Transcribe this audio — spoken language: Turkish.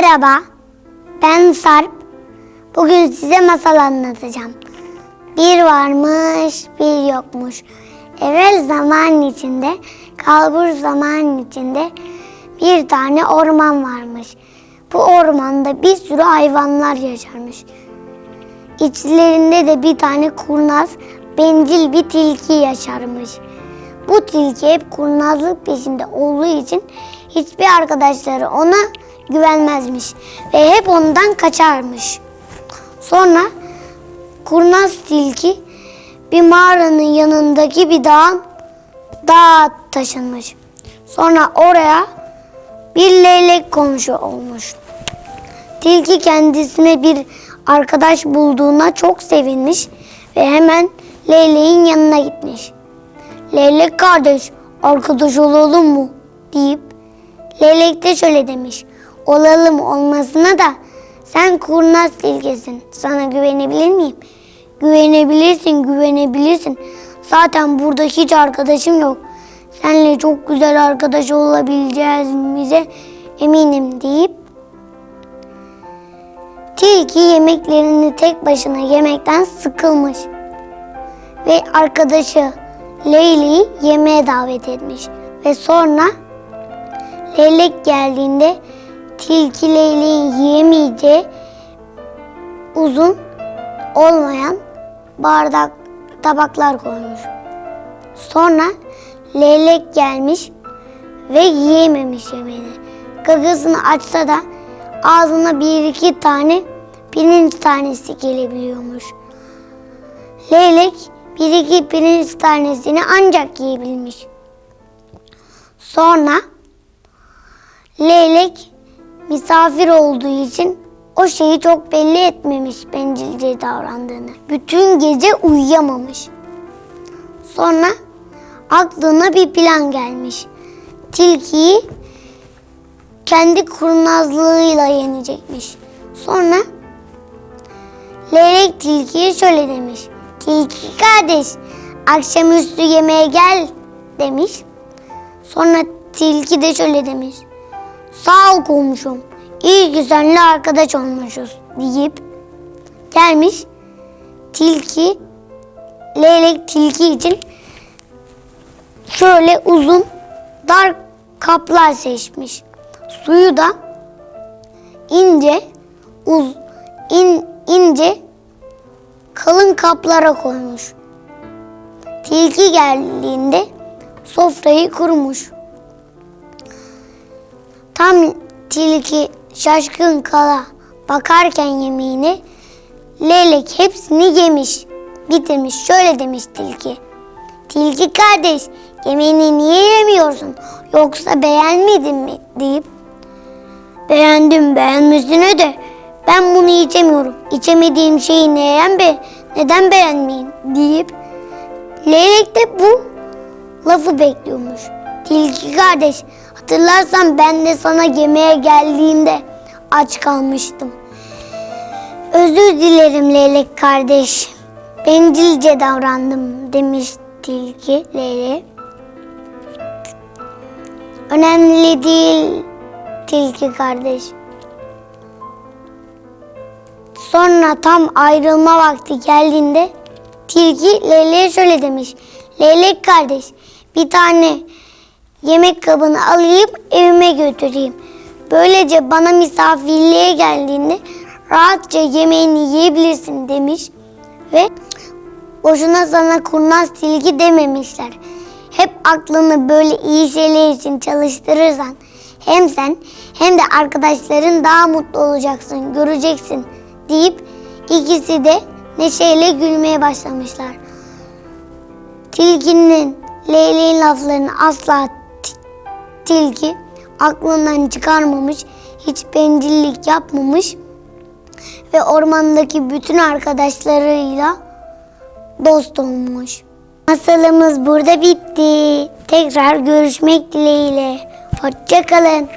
Merhaba, ben Sarp. Bugün size masal anlatacağım. Bir varmış, bir yokmuş. Evvel zaman içinde, kalbur zaman içinde bir tane orman varmış. Bu ormanda bir sürü hayvanlar yaşarmış. İçlerinde de bir tane kurnaz, bencil bir tilki yaşarmış. Bu tilki hep kurnazlık peşinde olduğu için hiçbir arkadaşları ona güvenmezmiş ve hep ondan kaçarmış. Sonra kurnaz tilki bir mağaranın yanındaki bir dağın dağa taşınmış. Sonra oraya bir leylek komşu olmuş. Tilki kendisine bir arkadaş bulduğuna çok sevinmiş ve hemen leyleğin yanına gitmiş. Leylek kardeş arkadaş olalım mı deyip leylek de şöyle demiş. Olalım olmasına da sen kurnaz tilkisin. Sana güvenebilir miyim? Güvenebilirsin, güvenebilirsin. Zaten burada hiç arkadaşım yok. Seninle çok güzel arkadaş olabileceğimize eminim deyip Tilki yemeklerini tek başına yemekten sıkılmış ve arkadaşı Leyli'yi yemeğe davet etmiş. Ve sonra Leylek geldiğinde Tilki Leyli'yi yiyemeyeceği uzun olmayan bardak tabaklar koymuş. Sonra Leylek gelmiş ve yiyememiş yemeğini. Gagasını açsa da ağzına bir iki tane pirinç tanesi gelebiliyormuş. Leylek bir iki pirinç tanesini ancak yiyebilmiş. Sonra leylek misafir olduğu için o şeyi çok belli etmemiş bencilce davrandığını. Bütün gece uyuyamamış. Sonra aklına bir plan gelmiş. Tilkiyi kendi kurnazlığıyla yenecekmiş. Sonra Leylek tilkiye şöyle demiş. Tilki kardeş akşamüstü yemeğe gel demiş. Sonra tilki de şöyle demiş. Sağ ol komşum. İyi ki seninle arkadaş olmuşuz deyip gelmiş. Tilki leylek tilki için şöyle uzun dar kaplar seçmiş. Suyu da ince uz in, ince kalın kaplara koymuş. Tilki geldiğinde sofrayı kurmuş. Tam tilki şaşkın kala bakarken yemeğini leylek hepsini yemiş, bitirmiş. Şöyle demiş tilki. Tilki kardeş yemeğini niye yemiyorsun yoksa beğenmedin mi deyip beğendim beğenmesine de ben bunu içemiyorum. İçemediğim şeyi ne yen be neden beğenmeyeyim deyip leylek de bu lafı bekliyormuş. Tilki kardeş hatırlarsan ben de sana yemeğe geldiğimde aç kalmıştım. Özür dilerim leylek kardeş. Bencilce davrandım demiş tilki leylek. Önemli değil tilki kardeş. Sonra tam ayrılma vakti geldiğinde tilki leyleğe şöyle demiş. Leylek kardeş bir tane yemek kabını alayım evime götüreyim. Böylece bana misafirliğe geldiğinde rahatça yemeğini yiyebilirsin demiş. Ve boşuna sana kurnaz tilki dememişler. Hep aklını böyle iyi şeyler için çalıştırırsan hem sen hem de arkadaşların daha mutlu olacaksın, göreceksin deyip ikisi de neşeyle gülmeye başlamışlar. Tilkinin leyleğin laflarını asla tilki aklından çıkarmamış, hiç bencillik yapmamış ve ormandaki bütün arkadaşlarıyla dost olmuş. Masalımız burada bitti. Tekrar görüşmek dileğiyle. Hoşçakalın.